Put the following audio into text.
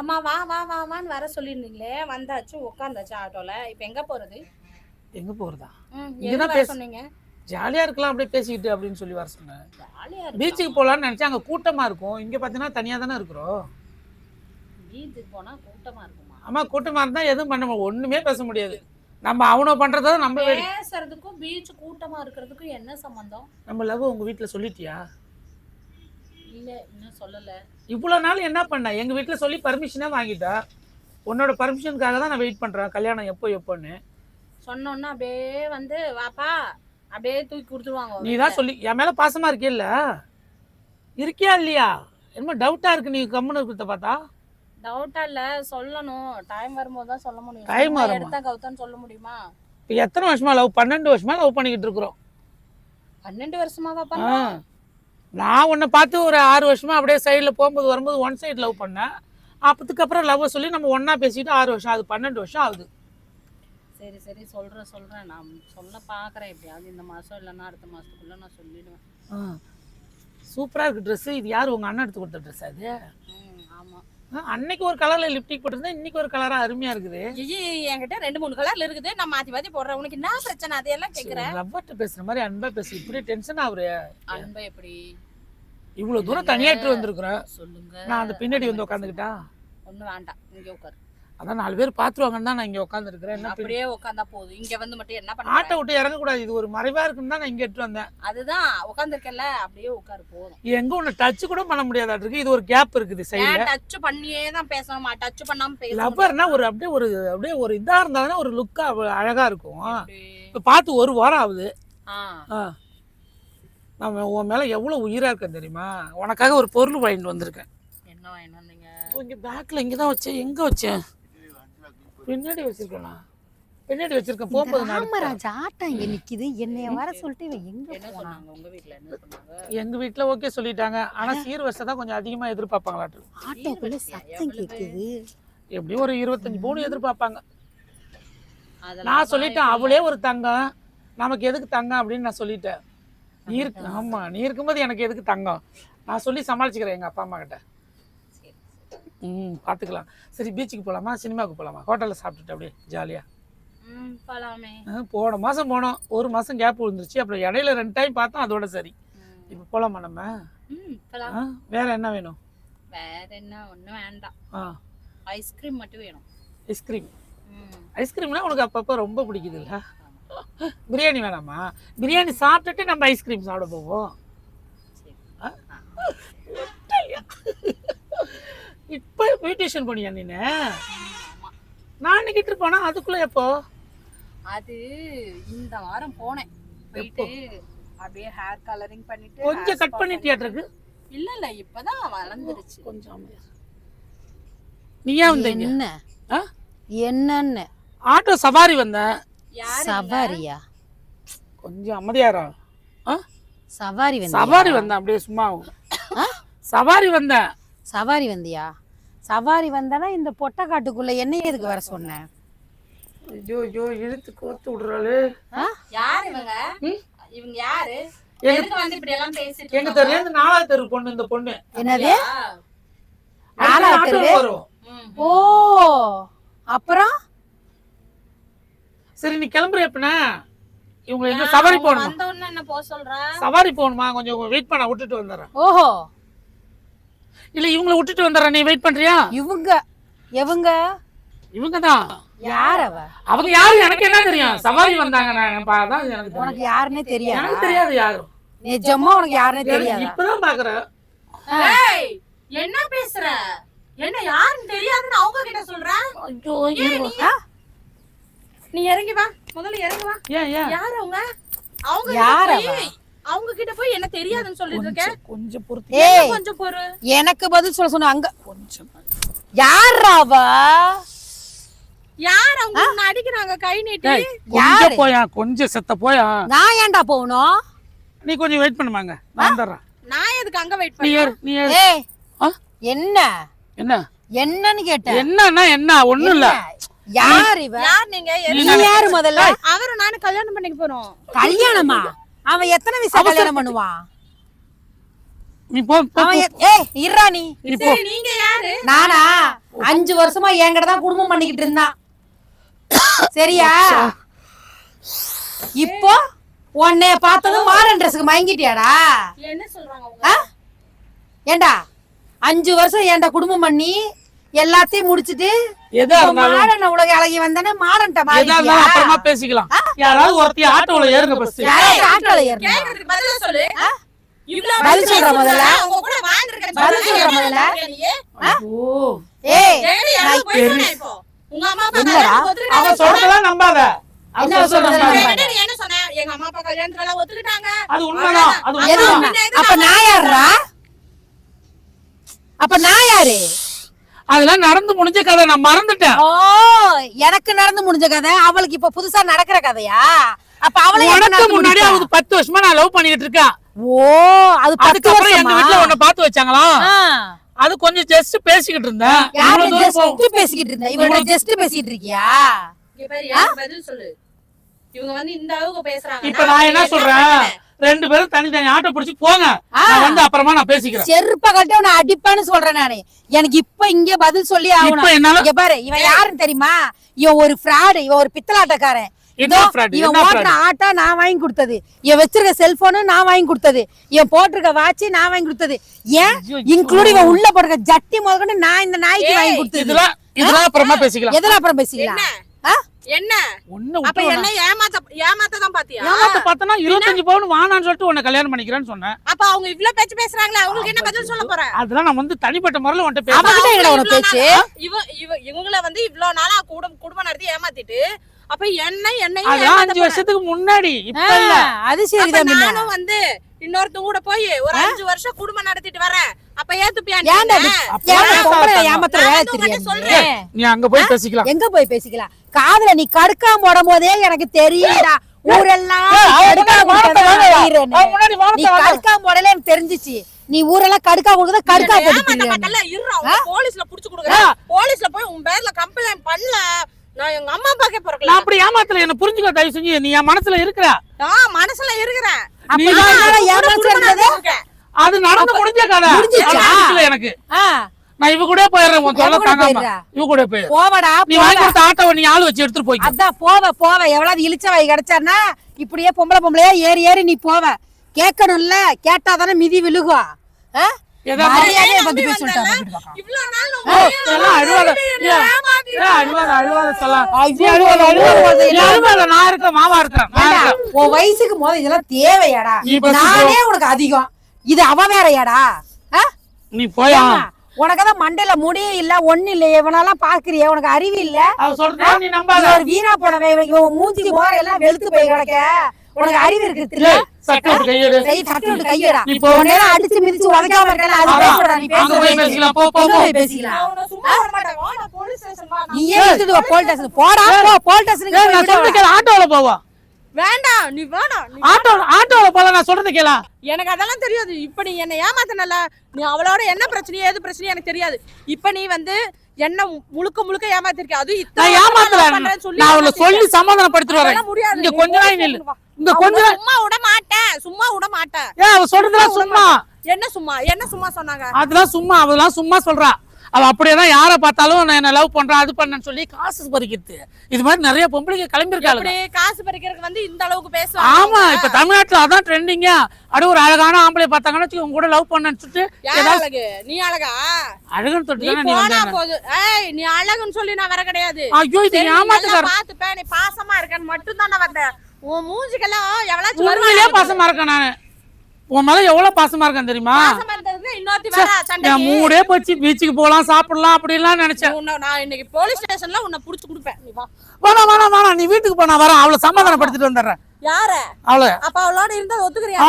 அம்மா வா வா வா வான்னு வர சொல்லியிருந்தீங்களே வந்தாச்சு உட்காந்தாச்சு ஆட்டோல. இப்போ எங்க போறது? எங்க எங்க வர பேச- சொன்னீங்க? ஜாலியா இருக்கலாம் அப்படியே பேசிக்கிட்டு அப்படின்னு சொல்லி வர சொன்னேன். ஜாலியா இருக்கு? பீச்சுக்கு போலாம்னு நினைச்சா அங்க கூட்டமா இருக்கும். இங்க பாத்தீங்கன்னா தனியா தானே இருக்கிறோம். பீச்சுக்கு போனா கூட்டமா இருக்குமா? ஆமா கூட்டமா இருந்தா எதுவும் பண்ண முடியாது. ஒண்ணுமே பேச முடியாது. நம்ம அவனை பண்றத நம்ம பேசுறதுக்கும் பீச் கூட்டமா இருக்கிறதுக்கும் என்ன சம்பந்தம்? நம்ம லவ் உங்க வீட்டுல சொல்லிட்டியா? இல்ல இன்னும் சொல்லல. இவ்வளவு நாள் என்ன பண்ண? எங்க வீட்டுல சொல்லி பர்மிஷனே வாங்கிட்டா. உன்னோட பர்மிஷனுக்காக தான் நான் வெயிட் பண்றேன். கல்யாணம் எப்போ எப்போன்னு. சொன்னோன்னா அப்படியே வந்து வாப்பா அப்படியே தூக்கி கொடுத்துருவாங்க நீ தான் சொல்லி என் மேல பாசமா இருக்கியல்ல? இருக்கியா இல்லையா? என்னமோ டவுட்டா இருக்கு நீ கம்முன்னு இருக்கிறத பார்த்தா. டவுட்டா இல்ல சொல்லணும். டைம் வரும்போது தான் சொல்ல முடியும். சும்மா வருமா? எடுத்தா கவுத்தான்னு சொல்ல முடியுமா? இப்போ எத்தனை வருஷமா லவ் பன்னெண்டு வருஷமா லவ் பண்ணிக்கிட்டு இருக்கிறோம். பன்னெண்டு வருஷமாவா. பண்ண நான் உன்னை பார்த்து ஒரு ஆறு வருஷமா அப்படியே சைடில் போகும்போது வரும்போது ஒன் சைடு லவ் பண்ணேன். அப்பத்துக்கு அப்புறம் லவ் சொல்லி நம்ம ஒண்ணா பேசிட்டு ஆறு வருஷம் அது பன்னெண்டு வருஷம் ஆகுது. சரி சரி சொல்றேன் சொல்றேன். நான் சொல்ல பாக்குறேன் எப்படியாவது. இந்த மாசம் இல்லைன்னா அடுத்த மாசத்துக்குள்ள நான் சொல்லிடுவேன். சூப்பரா இருக்கு ட்ரெஸ் இது யார்? உங்க அண்ணன் எடுத்து கொடுத்த ட்ரெஸ் அது ம் ஆமா. ஆ, அன்னைக்கு ஒரு கலர்ல லிப்டிக் போட்டிருந்தா இன்னைக்கு ஒரு கலரா அருமையா இருக்குது. ஐயே என்கிட்ட ரெண்டு மூணு கலர்ல இருக்குது. நான் மாத்தி மாத்தி போடுறேன். உனக்கு என்ன பிரச்சனை? அதையெல்லாம் கேக்குறேன். லவ்வர்ட்ட பேசுற மாதிரி அன்பா பேசு. இப்படி டென்ஷன் ஆகுற. அன்பை எப்படி? இவ்வளவு தூரம் தனியாட்டு வந்திருக்கிறேன். சொல்லுங்க. நான் அந்த பின்னாடி வந்து உட்காந்துக்கிட்டா? ஒண்ணு வேண்டாம். இங்க உட்காரு. அதான் நாலு பேர் பாத்துருவாங்கன்னு தான் நான் இங்க உட்காந்துருக்கிறேன். என்ன அப்படியே உட்காந்தா போதும். இங்க வந்து மட்டும் என்ன ஆட்டை பண்ண விட்டு இறங்கக்கூடாது. இது ஒரு மறைவா இருக்குன்னு தான் நான் இங்க எடுத்து வந்தேன். அதுதான். உட்காந்துருக்கல அப்படியே உட்காரு. போதும். எங்க ஒண்ணு டச் கூட பண்ண முடியாதாட்டு இது ஒரு கேப் இருக்குது சைடுல டச் பண்ணியே தான் பேசணுமா? டச் பண்ணாம பேச லவ்வர்னா ஒரு அப்படியே ஒரு அப்படியே ஒரு இதா இருந்தா ஒரு லுக்கா அழகா இருக்கும்? இப்ப பார்த்து ஒரு வாரம் ஆகுது. ஆ. நான் உன் மேல எவ்வளவு உயிரா இருக்கேன் தெரியுமா? உனக்காக ஒரு பொருள் வாங்கிட்டு வந்திருக்கேன். என்ன வாங்கிட்டு வந்தீங்க? இங்க பேக்ல இங்க தான் வச்சேன். எங்க வச்சேன்? பின்னாடி வச்சிருக்கேனா பின்னாடி வச்சிருக்கேன். போகும்போது. ராமராஜ் ஆட்டம் இங்க நிக்குது. என்னைய வர சொல்லிட்டு இவன் எங்க என்ன போனா சொன்னாங்க உங்க வீட்ல? என்ன சொன்னாங்க? எங்க வீட்ல ஓகே சொல்லிட்டாங்க. ஆனா சீர் வரிசை தான் கொஞ்சம் அதிகமா எதிர்பார்ப்பாங்களாட்டு. ஆட்டோக்குள்ள சத்தம் கேக்குது. எப்படியும் ஒரு இருபத்தஞ்சு பவுன் எதிர்பார்ப்பாங்க. நான் சொல்லிட்டேன் அவளே ஒரு தங்கம். நமக்கு எதுக்கு தங்கம் அப்படின்னு நான் சொல்லிட்டேன். நீ இருக்கு ஆமா நீ இருக்கும்போது எனக்கு எதுக்கு தங்கம்? நான் சொல்லி சமாளிச்சுக்கிறேன் எங்க அப்பா அம்மா கிட்ட. ம் பார்த்துக்கலாம் சரி பீச்சுக்கு போகலாமா சினிமாவுக்கு போகலாமா ஹோட்டலில் சாப்பிட்டுட்டு அப்படியே ஜாலியாக போன மாதம் போனோம். ஒரு மாதம் கேப் விழுந்துருச்சு. அப்புறம் இடையில ரெண்டு டைம் பார்த்தோம் அதோட சரி. இப்போ போகலாமா நம்ம? வேற என்ன வேணும்? வேற என்ன ஒண்ணும் வேண்டாம். ஆ. ஐஸ்கிரீம் மட்டும் வேணும். ஐஸ்கிரீம் ஐஸ்கிரீம்னா உனக்கு அப்பப்போ ரொம்ப பிடிக்குது இல்ல பிரியாணி வேணாமா? பிரியாணி சாப்பிட்டுட்டு நம்ம ஐஸ்கிரீம் சாப்பிட போவோம். இப்போ பியூட்டிஷியன் போனியா ஆமா நான் இன்னைக்கு போனா அதுக்குள்ள எப்போ? அது இந்த வாரம் போனேன். போயிட்டு அப்படியே ஹேர் கலரிங் பண்ணிட்டு கொஞ்சம் கட் spa பண்ணிட்டியாட்டிருக்கு இல்ல இல்ல இப்பதான் வளர்ந்துருச்சு. கொஞ்சம். நீ ஏன் வந்தீங்க? என்ன? என்னன்னு. ஆட்டோ சவாரி வந்தேன். சவாரியா? கொஞ்சம் அமைதியாரா? சவாரி வந்தியா? சவாரி வந்தேன் அப்படியே சும்மா. சவாரி வந்தேன். சவாரி வந்தியா? சவாரி வந்தானா இந்த பொட்டக்காட்டுக்குள்ள என்ன எதுக்கு வர சொன்ன? ஐயோ ஐயோ இழுத்து கோத்து விடுறாளு. யாரு இவங்க? இவங்க யாரு? எங்க எதுக்கு வந்து இப்படி எல்லாம் பேசிட்டு எங்க இருக்காங்க? தெருல இருந்து நாலாவது தெரு பொண்ணு இந்த பொண்ணு. என்னது. நாலாவது தெரு? ஓ அப்புறம்? சரி நீ கிளம்புற எப்பனா இவங்க எங்க சவாரி போகணுமா வந்த உடனே என்ன போக சொல்ற? சவாரி போகணுமா? கொஞ்சம் வெயிட் பண்ண விட்டுட்டு வந்துடுறேன். ஓஹோ. இல்ல இவங்கள விட்டுட்டு வந்துடுறேன். நீ வெயிட் பண்றியா? இவங்க எவங்க? இவங்க தான் யார் அவ? அவங்க யாரு? எனக்கு என்ன தெரியும்? சவாரி வந்தாங்க நான் எனக்கு. உனக்கு யாருன்னே தெரியாது? எனக்கு தெரியாது யாரும். நிஜமா உனக்கு யாருன்னே தெரியாது? இப்பதான் பாக்குறேன். ஏய், என்ன பேசுற? என்ன யாருன்னு தெரியாதுன்னு அவங்க கிட்ட சொல்ற? ஐயோ ஏன் நீ இறங்கி வா. முதல்ல இறங்கி வா. ஏன் ஏன்? யார் அவங்க? அவங்க யார் அவங்க கிட்ட போய் என்ன தெரியாதுன்னு சொல்லிட்டு இருக்க கொஞ்சம் பொறுத்து. ஏய் கொஞ்சம் பொறு? எனக்கு பதில் சொல்ல சொன்ன அங்க கொஞ்சம் யார் அவ? யார் அவங்க? உன்னை அடிக்கிறாங்க கை நீட்டி? யாரு? கொஞ்சம் போயா கொஞ்சம் செத்த போயா? நான் ஏன்டா போகணும்? நீ கொஞ்சம் வெயிட் பண்ணுமாங்க நான் வந்துடுறேன். நான் எதுக்கு அங்க வெயிட் நீ பண்ண ஏறு நீ ஏய்? என்ன? என்ன? என்னன்னு கேட்டேன். என்னன்னா என்ன? ஒண்ணும் இல்ல. யார் இவ? யார் நீங்க? நீ யாரு முதல்ல? அவரை நானும் கல்யாணம் பண்ணிக்க போறோம். கல்யாணமா? அவன் எத்தனை வயசா கல்யாணம் பண்ணுவான் நீ போ ஏய் நீ. நீங்க யாரு? நானா? அஞ்சு வருஷமா என்கிட்ட தான் குடும்பம் பண்ணிக்கிட்டு இருந்தான் சரியா? இப்போ உன்னைய பார்த்ததும் மாடர்ன் ட்ரெஸ்க்கு மயங்கிட்டியாடா? என்ன சொல்றாங்க? ஏண்டா? அஞ்சு வருஷம் ஏன்டா குடும்பம் பண்ணி எல்லாத்தையும் முடிச்சிட்டு மாடர்ன் உலக அழகி வந்தானே அப்புறமா பேசிக்கலாம் யாராவது ஒருத்தி ஆட்டோல ஏறுங்க ஆட்டோல பதிலா சொல்லு பதில் சொல்ற முதல்ல. பதில் சொல்ற. முதல்ல. ஏய்? உங்க அம்மா அப்பா. அவன் சொல்றதெல்லாம் நம்பாத என்ன சொன்ன? எங்க அம்மா அப்பா கல்யாணத்துல எல்லாம் ஒத்துக்கிட்டாங்க. அது உண்மைதான் அது எது உண்மைதான் உண்மை? அப்ப நான் அப்ப நான் யாரு அதெல்லாம் நடந்து முடிஞ்ச கதை. நான் மறந்துட்டேன். ஓ எனக்கு நடந்து முடிஞ்ச கதை. அவளுக்கு இப்ப புதுசா நடக்கிற கதையா? அப்ப அவளை உனக்கு முன்னாடி? அவளுக்கு பத்து வருஷமா நான் லவ் பண்ணிட்டு இருக்கேன். ஓ அது பத்து அதுக்கப்புறம் எங்க வீட்டுல உன்னை பார்த்து வச்சாங்களா. அது கொஞ்சம் ஜஸ்ட் பேசிக்கிட்டு இருந்தேன். பேசிக்கிட்டு இருந்தா? இவளோட ஜஸ்ட் பேசிட்டு இருக்கியா? பதில் சொல்லு. இவங்க வந்து இந்த அளவுக்கு பேசுறாங்க. இப்ப நான் என்ன சொல்றேன்? ரெண்டு பேரும் தனித்தனி ஆட்டோ பிடிச்சு போங்க. நான் வந்து அப்புறமா நான் பேசிக்கிறேன். செருப்ப கட்டி அவனை அடிப்பான்னு சொல்றேன் நானு. எனக்கு இப்ப இங்க பதில் சொல்லி இப்ப ஆகணும் இங்க பாரு இவன் யாருன்னு தெரியுமா? இவன் ஒரு ஃப்ராடு இவன் ஒரு பித்தலாட்டக்காரன்? இவன் ஓட்டுற ஆட்டா நான் வாங்கி கொடுத்தது. இவன் வச்சிருக்க செல்போனு நான் வாங்கி கொடுத்தது. இவன் போட்டிருக்க வாட்சி நான் வாங்கி கொடுத்தது. ஏன்? இன்க்ளூட் இவன் உள்ள போடுற ஜட்டி முதற்கொண்டு நான் இந்த நாய்க்கு வாங்கி கொடுத்தது. இதெல்லாம் இதெல்லாம் அப்புறமா பேசிக்கலாம். எதெல்லாம் அப்புறம் பேசிக்கலாம்? என்ன? ஒண்ணு அப்ப என்ன ஏமாத்த ஏமாத்ததான் பாத்தியா? ஏமாத்த பார்த்தனா இருபத்தஞ்சு பவுன் வானான்னு சொல்லிட்டு உன்னை கல்யாணம் பண்ணிக்கிறேன்னு சொன்னேன். அப்ப அவங்க இவ்ளோ பேச்சு பேசுறாங்களே அவங்களுக்கு என்ன பதில் சொல்ல போற? அதெல்லாம் நான் வந்து தனிப்பட்ட முறையில உன்கிட்ட பேச்சு? நாளா- இவ இவ இவங்கள வந்து இவ்ளோ நாளா குடும்பம் குடும்பம் நடத்தி ஏமாத்திட்டு அப்ப என்ன ஏமாத்த அஞ்சு போற. வருஷத்துக்கு முன்னாடி இப்ப இல்ல. அது சரிதான். நானும் வந்து இன்னொருத்தங்க கூட போய் ஒரு அஞ்சு வருஷம் குடும்பம் நடத்திட்டு வரேன். அப்ப ஏத்துப்பியா நீ அங்க போய் பேசிக்கலாம். எங்க போய் பேசிக்கலாம்? காதுல நீ கடுக்காம போடும் போதே எனக்கு தெரியுடா ஊரெல்லாம் தெரிஞ்சிச்சு. நீ ஊரெல்லாம் கடுக்கா கொடுத்தத கடுக்கா என்ன போட்டு ஏமாத்த திரியானு. மாட்டேன்ல, இருடா, உன்னை போலீஸ்ல புடிச்சு கொடுக்குறேன். போலீஸ்ல போய் உன் பேர்ல கம்ப்ளைண்ட் பண்ணல. நான் எங்க அம்மா அப்பாக்கே நான் பிறக்கல அப்படி ஏமாத்தல. என்ன புரிஞ்சுக்க தயவு செஞ்சு. நீ என் மனசுல இருக்கிற. நான் மனசுல இருக்கிறேன். அப்ப தான். அது நடந்து முடிஞ்ச கதை. எனக்கு. நான் இவ கூட போயிடுறேன் உன் தொல்லை தாங்காம? இவ கூட போவடா நீ. வாங்கி கொடுத்த ஆட்டோவை நீ ஆள் வச்சு எடுத்துட்டு போய்க்க. அதான் போவ போவ. எவ்வளவு இழிச்ச வாய் கிடைச்சான்னா இப்படியே பொம்பளை பொம்பளையா ஏறி ஏறி நீ போவ. கேட்கணும்ல கேட்டாதானே மிதி விழுகும் நான் இருக்கேன், மாமா இருக்கேன். உன் வயசுக்கு முத இதெல்லாம் தேவையாடா. நானே உனக்கு அதிகம். இது அவ வேறயாடா? நீ போயா? உனக்குதான் மண்டையில முடியும் இல்ல ஒண்ணு இல்ல இவனெல்லாம் பாக்குறிய உனக்கு அறிவு இல்ல? நீ ஒரு வீணா போனவன் இவன் மூஞ்சி மோர எல்லாம் வெளுத்து போய் கிடக்க. உனக்கு அறிவு இருக்கு நீ அடிச்சு மிதிச்சு உதைக்காம இருக்கல அது அதான். பேசுடா நீ அங்க போய் பேசுற பேசிக்கலாம், போ, போ, எங்க போ. போய் பேசிக்கலாம். நான் உன்னை சும்மா விட மாட்டேன். வா, நான் police station வா, நான் நீயே எடுத்துட்டு வா போல் ஸ்டேஷன் போடா போ போல் ஸ்டேஷனுக்கு ஏய், நான் போய் சொல்றது விடு. கேளு, ஆட்டோல போவா. வேண்டாம் நீ வேணாம் ஆட்டோ ஆட்டோல போல நான் சொல்றது கேளா. எனக்கு அதெல்லாம் தெரியாது. இப்ப நீ என்ன ஏமாத்தனல நீ அவளோட என்ன பிரச்சனையோ ஏது பிரச்சனையோ எனக்கு தெரியாது. இப்ப நீ வந்து என்ன முழுக்க முழுக்க ஏமாத்திருக்க. அது நான் ஏமாத்தல நான் அவளை சொல்லி சமாதானப்படுத்திட்டு வரேன். இங்க கொஞ்ச நாள் நில்லு. இங்க கொஞ்ச நாள் சும்மா விட மாட்டேன். சும்மா விட மாட்டேன். ஏன் அவ சொல்றதுலாம் சும்மா. என்ன சும்மா என்ன சும்மா சொன்னாங்க? அதெல்லாம் சும்மா அவெல்லாம் சும்மா சொல்றா. அவ அப்படியே தான் யாரை பார்த்தாலும் நான் என்ன லவ் பண்றேன் அது பண்ணேன்னு சொல்லி காசு பறிக்கிறது. இது மாதிரி நிறைய பொம்பளைங்க கிளம்பியிருக்காளுங்க. இப்படி காசு பறிக்கிறதுக்கு வந்து இந்த அளவுக்கு ஆமா பேசுவாங்க இப்ப தமிழ்நாட்டுல அதான் ட்ரெண்டிங்கா அட ஒரு அழகான ஆம்பளை பார்த்தாங்கன்னு வச்சுக்கோ, உங்க கூட லவ் பண்ணேன்னு சொல்லிட்டு நீ அழகா? அழகுன்னு சொல்லிட்டு நீ போனா போது. ஏய் நீ அழகுன்னு சொல்லி நான் வர கிடையாது. ஐயோ இது ஏமாத்துக்கார பாத்துப்ப. நீ பாசமா இருக்கன்னு மட்டும் தான் வந்தேன். உன் மூஞ்சிக்கெல்லாம் எவ்வளவு பாசமா இருக்கேன் நானு. உன் மேல எவ்வளவு பாசமா இருக்கேன் தெரியுமா? மூடே போச்சு பீச்சுக்கு போலாம் சாப்பிடலாம் அப்படிலாம் நினைச்சேன். நான் இன்னைக்கு போலீஸ் ஸ்டேஷன்ல உன்னை புடிச்சு கொடுப்பேன். நீ வா. வேணாம் வேணாம் வேணாம் நீ வீட்டுக்கு போ நான் வரேன். அவளை சமாதானப்படுத்திட்டு வந்துடுறேன். யார? அவளை. அப்ப அவளோட இருந்தா ஒத்துக்கிறியா?